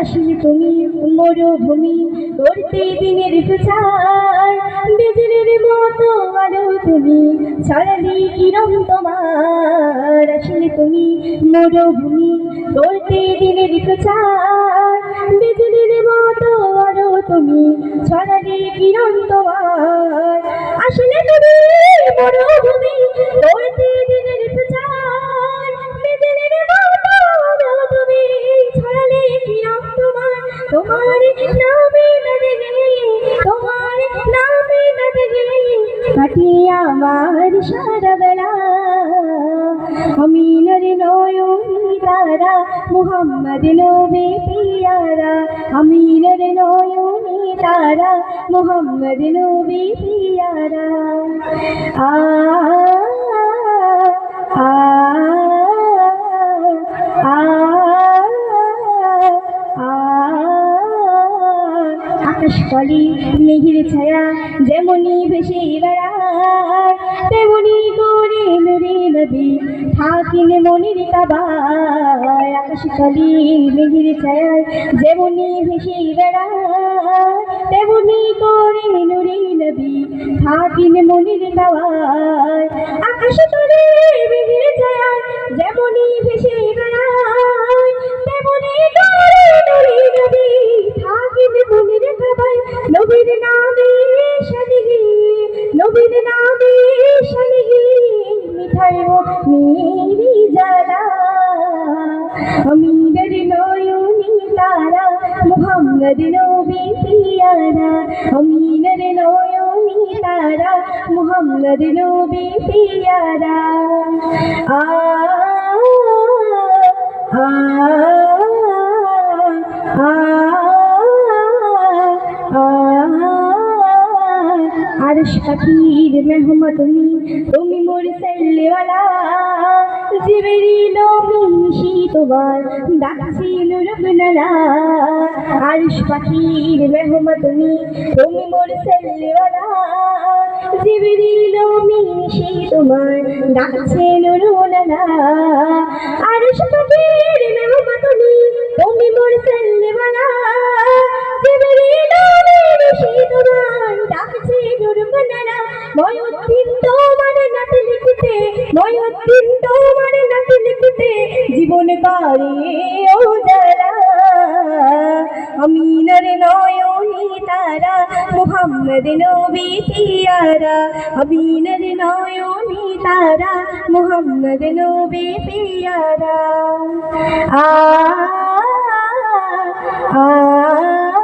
আসলে তুমি মরুভূমি করতে দিনের প্রচার। বিজলির মতো আরও তুমি ছড়ালি কিরম তোমার। আসলে তুমি মরুভূমি করতে দিনের প্রচার। বিজলির মতো আরও তুমি ছড়ালি কিরম তোমার। আসলে তুমি মরুভূমি তোমার নামে নদে তোমার নামে নদে কাটিয়ে আমার সারা বেলা। আমিনের নয়নি তারা, মুহাম্মদ নবী পিয়ারা। আমিনের নয়নি তারা, মুহাম্মদ নবী পিয়ারা। আ কলি মেঘের ছায়া যেমনই ভেসে বেড়ায় তেমনি করে নুরে নদী থাকিন মনির কাবায় আকাশ কলি মেঘের ছায়া যেমনই ভেসে বেড়ায় তেমনি করে নুরে নদী থাকিন মনির কাবায় নবী পিয়ারা আমিনের নয়নি তারা মুহাম্মদ নবী পিয়ারা আ আ আ আরশ পাখির মেহমা তুমি মোর সেল্লেওয়ালা জিবরিল মিশি তোমার ডাকছিল রবনালা আরশ পাখির মেহমা তুমি তুমি মোর সেল্লেওয়ালা জিবরিল মিশি তোমার ডাকছিল রবনালা আরশ পাখির মেহমা তুমি তুমি মোর সেল্লেওয়ালা জিবরিল মিশি তোমার ডাকছে নুরবনারা ময়ুদ্দিন তোমার নাট লিখতে ময়ুদ্দিন তোমার কারে ও জালা আমিনার নয়নি তারা, মোহাম্মদ নবী পিয়ারা। আমিনার নয়নি তারা, মোহাম্মদ নবী পিয়ারা। আ আ